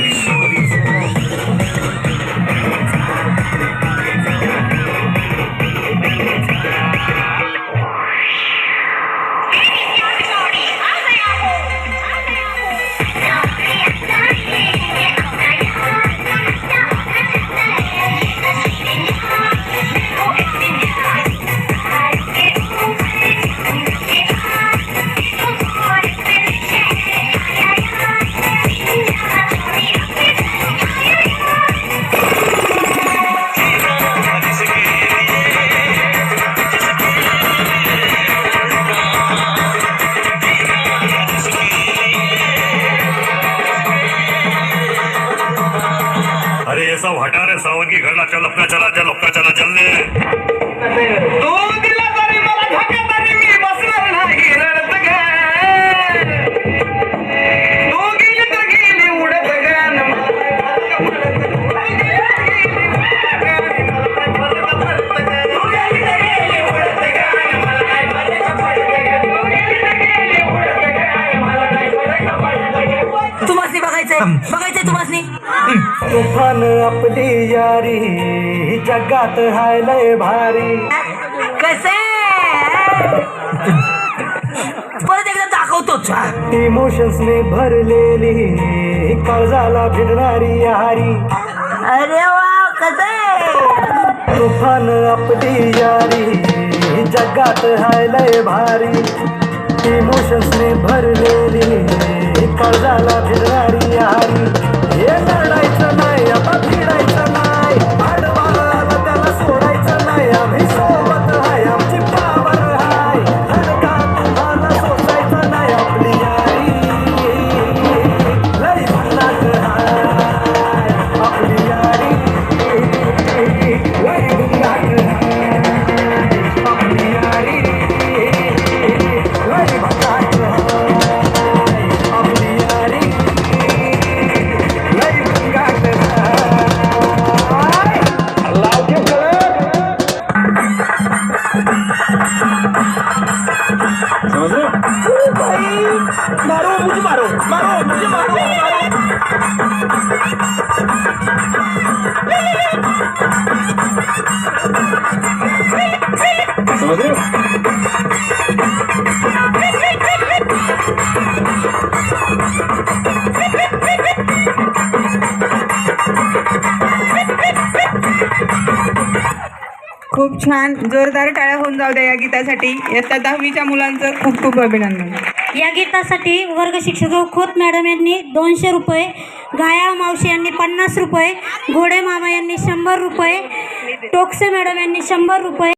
Thanks. की घरणाच्या लपण्याच्या राजा लोकांच्या राजांनी तू दिला तरी मला धक्का तरी मी बसणार नाही रडत ग। तू गेली तर गेली उडत तुम्हाला बघायचंय बघायचंय तुम्हाला तुफान आपली यारी जगात हाय लय भारी. कसे? परत एकदा दाखवतोच इमोशन्स ने भरलेली काळजाला भिडणारी यारी. अरे वा कसे? तुफान आपली यारी जगात हाय लय भारी. इमोशन्स ने भरलेली मारो मुझे मारो मारो मुझे मारो मारो। हो? खूप छान जोरदार टाळ्या होऊन जाऊ द्या या गीतासाठी. इयत्ता दहावीच्या मुलांचं खूप खूप अभिनंदन. या गीतासाठी वर्ग शिक्षक खोत मॅडम यांनी दोनशे रुपये गाया मावशी यांनी पन्नास रुपये घोडे मामा यांनी शंभर रुपये टोकसे मॅडम यांनी शंभर रुपये